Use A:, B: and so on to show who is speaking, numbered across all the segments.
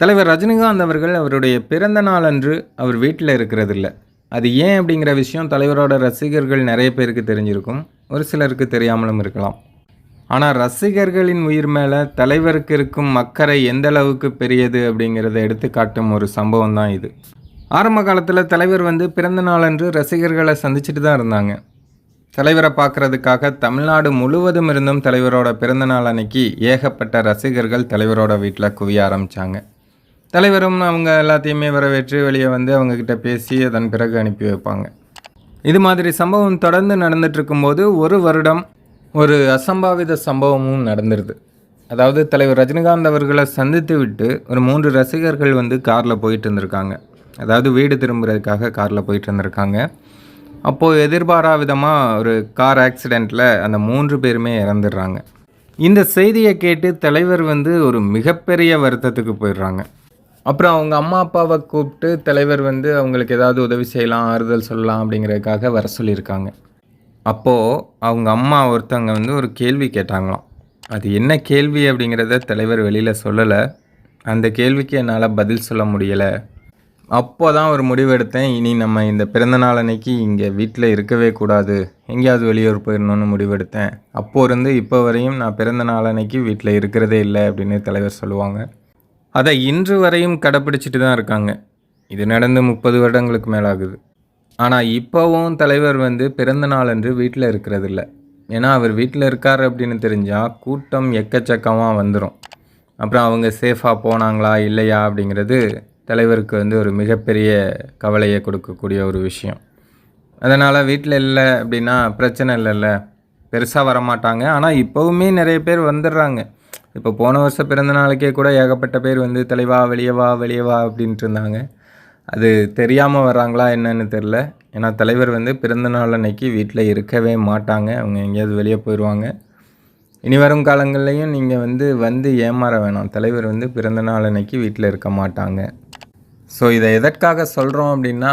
A: தலைவர் ரஜினிகாந்த் அவர்கள் அவருடைய பிறந்த நாள் அன்று அவர் வீட்டில் இருக்கிறதில்ல. அது ஏன் அப்படிங்கிற விஷயம் தலைவரோட ரசிகர்கள் நிறைய பேருக்கு தெரிஞ்சிருக்கும். ஒரு சிலருக்கு தெரியாமலும் இருக்கலாம். ஆனால் ரசிகர்களின் உயிர் மேலே தலைவருக்கு இருக்கும் அக்கறை எந்த அளவுக்கு பெரியது அப்படிங்கிறத எடுத்துக்காட்டும் ஒரு சம்பவம் தான் இது. ஆரம்ப காலத்தில் தலைவர் வந்து பிறந்த நாளன்று ரசிகர்களை சந்திச்சுட்டு தான் இருந்தாங்க. தலைவரை பார்க்குறதுக்காக தமிழ்நாடு முழுவதும் இருந்தும் தலைவரோட பிறந்தநாள் அன்னைக்கு ஏகப்பட்ட ரசிகர்கள் தலைவரோட வீட்டில் குவிய ஆரம்பித்தாங்க தலைவரும் அவங்க எல்லாத்தையுமே வரவேற்று வெளியே வந்து அவங்கக்கிட்ட பேசி அதன் பிறகு அனுப்பி வைப்பாங்க. இது மாதிரி சம்பவம் தொடர்ந்து நடந்துகிட்ருக்கும்போது ஒரு வருடம் ஒரு அசம்பாவித சம்பவமும் நடந்துருது. அதாவது தலைவர் ரஜினிகாந்த் அவர்களை சந்தித்து விட்டு ஒரு மூன்று ரசிகர்கள் வந்து காரில் போயிட்டு இருந்திருக்காங்க. அதாவது வீடு திரும்புறதுக்காக காரில் போயிட்டு இருந்திருக்காங்க. அப்போது எதிர்பாரா விதமாக ஒரு கார் ஆக்சிடெண்ட்டில் அந்த மூன்று பேருமே இறந்துடுறாங்க. இந்த செய்தியை கேட்டு தலைவர் வந்து ஒரு மிகப்பெரிய வருத்தத்துக்கு போயிடுறாங்க. அப்புறம் அவங்க அம்மா அப்பாவை கூப்பிட்டு தலைவர் வந்து அவங்களுக்கு ஏதாவது உதவி செய்யலாம் ஆறுதல் சொல்லலாம் அப்படிங்கிறதுக்காக வர சொல்லியிருக்காங்க. அப்போது அவங்க அம்மா ஒருத்தவங்க வந்து ஒரு கேள்வி கேட்டாங்களாம். அது என்ன கேள்வி அப்படிங்கிறத தலைவர் வெளியில் சொல்லலை. அந்த கேள்விக்கு என்னால் பதில் சொல்ல முடியலை. அப்போ தான் ஒரு முடிவெடுத்தேன் இனி நம்ம இந்த பிறந்தநாள் அன்னைக்கு இங்கே வீட்டில் இருக்கவே கூடாது. எங்கேயாவது வெளியூர் போயிடணும்னு முடிவெடுத்தேன் அப்போது இருந்து இப்போ வரையும் நான் பிறந்த நாள் அன்னைக்கு வீட்டில் இருக்கிறதே இல்லை அப்படின்னு தலைவர் சொல்லுவாங்க. அதை இன்று வரையும் கடைப்பிடிச்சிட்டு தான் இருக்காங்க. இது நடந்து முப்பது வருடங்களுக்கு மேலாகுது. ஆனால் இப்போவும் தலைவர் வந்து பிறந்த நாள் வீட்டில் இருக்கிறதில்ல. ஏன்னா அவர் வீட்டில் இருக்கார் அப்படின்னு தெரிஞ்சால் கூட்டம் எக்கச்சக்கமாக வந்துடும் அப்புறம் அவங்க சேஃபாக போனாங்களா இல்லையா அப்படிங்கிறது தலைவருக்கு வந்து ஒரு மிகப்பெரிய கவலையை கொடுக்கக்கூடிய ஒரு விஷயம். அதனால் வீட்டில் இல்லை அப்படின்னா பிரச்சனை இல்லைல்ல. பெருசாக வரமாட்டாங்க. ஆனால் இப்போவுமே நிறைய பேர் வந்துடுறாங்க. இப்போ போன வருஷம் பிறந்த நாளைக்கே கூட ஏகப்பட்ட பேர் வந்து தலைவா வெளியே வா வெளியே வா அப்படின்ட்டு இருந்தாங்க. அது தெரியாமல் வர்றாங்களா என்னன்னு தெரில ஏன்னா தலைவர் வந்து பிறந்த நாள் அன்னைக்கு வீட்டில் இருக்கவே மாட்டாங்க. அவங்க எங்கேயாவது வெளியே போயிடுவாங்க இனி வரும் காலங்கள்லையும் நீங்கள் வந்து வந்து ஏமாற வேணாம். தலைவர் வந்து பிறந்த நாள் அன்னைக்கு வீட்டில் இருக்க மாட்டாங்க. ஸோ இதை எதற்காக சொல்கிறோம் அப்படின்னா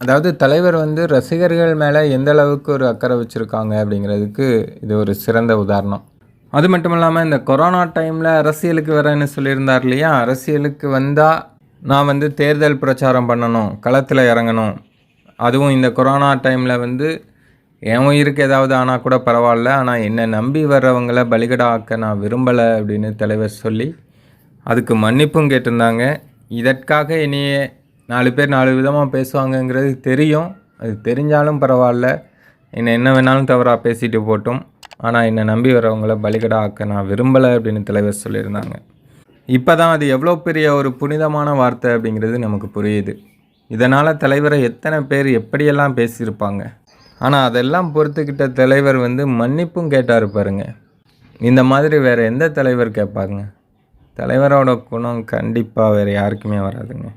A: அதாவது தலைவர் வந்து ரசிகர்கள் மேலே எந்த அளவுக்கு ஒரு அக்கறை வச்சுருக்காங்க அப்படிங்கிறதுக்கு இது ஒரு சிறந்த உதாரணம். அது மட்டும் இல்லாமல் இந்த கொரோனா டைமில் அரசியலுக்கு வரேன்னு சொல்லியிருந்தார் இல்லையா? அரசியலுக்கு வந்தால் நான் வந்து தேர்தல் பிரச்சாரம் பண்ணணும் களத்தில் இறங்கணும். அதுவும் இந்த கொரோனா டைமில் வந்து என் உயிருக்கு ஏதாவது ஆனால் கூட பரவாயில்ல. ஆனால் என்னை நம்பி வர்றவங்கள பலிகடா ஆக்க நான் விரும்பலை அப்படின்னு தலைவர் சொல்லி அதுக்கு மன்னிப்பும் கேட்டிருந்தாங்க. இதற்காக இனியே நாலு பேர் நாலு விதமாக பேசுவாங்கங்கிறது தெரியும். அது தெரிஞ்சாலும் பரவாயில்ல. என்னை என்ன வேணாலும் தவறாக பேசிட்டு போட்டோம். ஆனால் என்னை நம்பி வரவங்கள பலிகடா ஆக்க நான் விரும்பலை அப்படின்னு தலைவர் சொல்லியிருந்தாங்க. இப்போ தான் அது எவ்வளோ பெரிய ஒரு புனிதமான வார்த்தை அப்படிங்கிறது நமக்கு புரியுது. இதனால் தலைவரை எத்தனை பேர் எப்படியெல்லாம் பேசியிருப்பாங்க? ஆனால் அதெல்லாம் பொறுத்துக்கிட்ட தலைவர் வந்து மன்னிப்பும் கேட்டார் பாருங்க. இந்த மாதிரி வேறு எந்த தலைவர் கேட்பாங்க தலைவரோட குணம் கண்டிப்பாக வேறு யாருக்குமே வராதுங்க.